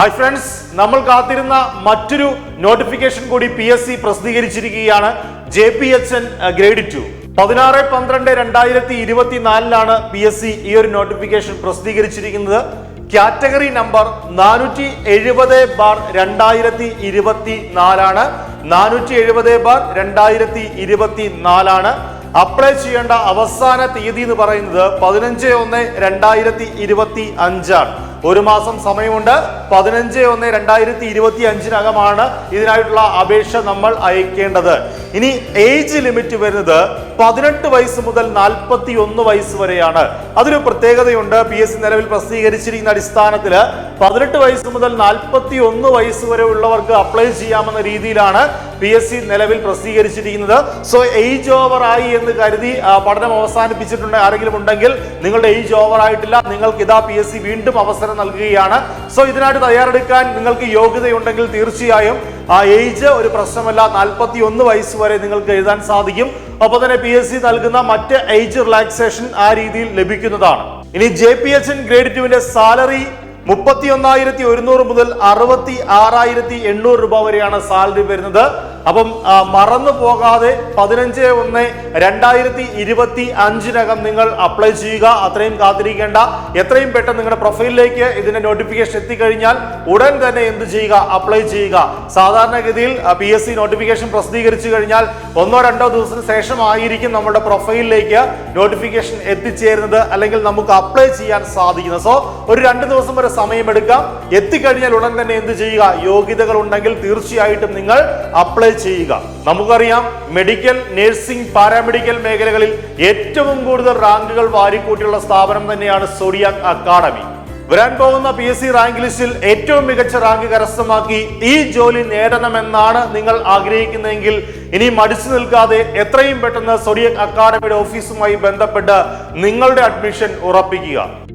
Hi friends നമ്മൾ കാത്തിരുന്ന മറ്റൊരു നോട്ടിഫിക്കേഷൻ കൂടി P S C പ്രസിദ്ധീകരിച്ചിരിക്കുകയാണ് J P H N grade two പതിനാറ് പന്ത്രണ്ട് രണ്ടായിരത്തി ഇരുപത്തിനാലിലാണ് പി എസ് സി ഈ ഒരു നോട്ടിഫിക്കേഷൻ പ്രസിദ്ധീകരിച്ചിരിക്കുന്നത്. കാറ്റഗറി നമ്പർ നാനൂറ്റി എഴുപത് ബാർ രണ്ടായിരത്തി ഇരുപത്തി നാലാണ് നാനൂറ്റി എഴുപത് ബാർ രണ്ടായിരത്തി ഇരുപത്തി നാലാണ് അപ്ലൈ ചെയ്യേണ്ട അവസാന തീയതി എന്ന് പറയുന്നത് പതിനഞ്ച് ഒന്ന് രണ്ടായിരത്തി ഇരുപത്തി അഞ്ചാണ് ഒരു മാസം സമയമുണ്ട്. പതിനഞ്ച് ഒന്ന് രണ്ടായിരത്തി ഇരുപത്തി അഞ്ചിനകമാണ് ഇതിനായിട്ടുള്ള അപേക്ഷ നമ്മൾ അയക്കേണ്ടത്. ഇനി ഏജ് ലിമിറ്റ് വരുന്നത് പതിനെട്ട് വയസ്സ് മുതൽ നാൽപ്പത്തി ഒന്ന് വയസ്സ് വരെയാണ്. അതൊരു പ്രത്യേകതയുണ്ട്. പി എസ് നിലവിൽ പ്രസിദ്ധീകരിച്ചിരിക്കുന്ന അടിസ്ഥാനത്തിൽ പതിനെട്ട് വയസ്സ് മുതൽ നാൽപ്പത്തി ഒന്ന് വയസ്സ് വരെ ഉള്ളവർക്ക് അപ്ലൈ ചെയ്യാമെന്ന രീതിയിലാണ് പി എസ് സി നിലവിൽ പ്രസിദ്ധീകരിച്ചിരിക്കുന്നത്. സോ ഏജ് ഓവർ ആയി എന്ന് കരുതി പഠനം അവസാനിപ്പിച്ചിട്ടുണ്ട് ആരെങ്കിലും ഉണ്ടെങ്കിൽ നിങ്ങളുടെ ഏജ് ഓവർ ആയിട്ടില്ല. നിങ്ങൾക്ക് ഇതാ പി എസ് സി വീണ്ടും അവസരം നൽകുകയാണ്. സോ ഇതിനായിട്ട് തയ്യാറെടുക്കാൻ നിങ്ങൾക്ക് യോഗ്യതയുണ്ടെങ്കിൽ തീർച്ചയായും ആ ഏജ് ഒരു പ്രശ്നമല്ല. നാൽപ്പത്തി ഒന്ന് വയസ്സ് വരെ നിങ്ങൾക്ക് എഴുതാൻ സാധിക്കും. ഒപ്പം തന്നെ പി എസ് സി നൽകുന്ന മറ്റ് ഏജ് റിലാക്സേഷൻ ആ രീതിയിൽ ലഭിക്കുന്നതാണ്. ഇനി J P H N grade ടുവിന്റെ സാലറി മുപ്പത്തി ഒന്നായിരത്തി ഒരുന്നൂറ് മുതൽ അറുപത്തി ആറായിരത്തി എണ്ണൂറ് രൂപ വരെയാണ് സാലറി വരുന്നത്. അപ്പം മറന്നു പോകാതെ പതിനഞ്ച് ഒന്ന് രണ്ടായിരത്തി ഇരുപത്തി അഞ്ചിനകം നിങ്ങൾ അപ്ലൈ ചെയ്യുക. അത്രയും കാത്തിരിക്കേണ്ട. എത്രയും പെട്ടെന്ന് നിങ്ങളുടെ പ്രൊഫൈലിലേക്ക് ഇതിന്റെ നോട്ടിഫിക്കേഷൻ എത്തിക്കഴിഞ്ഞാൽ ഉടൻ തന്നെ എന്ത് ചെയ്യുക? അപ്ലൈ ചെയ്യുക. സാധാരണഗതിയിൽ പി എസ് സി നോട്ടിഫിക്കേഷൻ പ്രസിദ്ധീകരിച്ചു കഴിഞ്ഞാൽ ഒന്നോ രണ്ടോ ദിവസത്തിന് ശേഷമായിരിക്കും നമ്മുടെ പ്രൊഫൈലിലേക്ക് നോട്ടിഫിക്കേഷൻ എത്തിച്ചേരുന്നത് അല്ലെങ്കിൽ നമുക്ക് അപ്ലൈ ചെയ്യാൻ സാധിക്കുന്നത്. സോ ഒരു രണ്ട് ദിവസം വരെ സമയമെടുക്കാം. എത്തിക്കഴിഞ്ഞാൽ ഉടൻ തന്നെ എന്ത് ചെയ്യുക? യോഗ്യതകൾ ഉണ്ടെങ്കിൽ തീർച്ചയായിട്ടും നിങ്ങൾ അപ്ലൈ ചെയ്യുക. നമുക്കറിയാം മെഡിക്കൽ നഴ്സിംഗ് പാരാമെഡിക്കൽ മേഖലകളിൽ ഏറ്റവും കൂടുതൽ റാങ്കുകൾ വാരിക്കൂട്ടിയുള്ള സ്ഥാപനം തന്നെയാണ് സോഡിയാക് അക്കാഡമി. വരാൻ പോകുന്ന പി എസ് സി റാങ്ക് ലിസ്റ്റിൽ ഏറ്റവും മികച്ച റാങ്ക് കരസ്ഥമാക്കി ഈ ജോലി നേടണമെന്നാണ് നിങ്ങൾ ആഗ്രഹിക്കുന്നതെങ്കിൽ ഇനി മടിച്ചു നിൽക്കാതെ എത്രയും പെട്ടെന്ന് സൊഡിയക് അക്കാഡമിയുടെ ഓഫീസുമായി ബന്ധപ്പെട്ട് നിങ്ങളുടെ അഡ്മിഷൻ ഉറപ്പിക്കുക.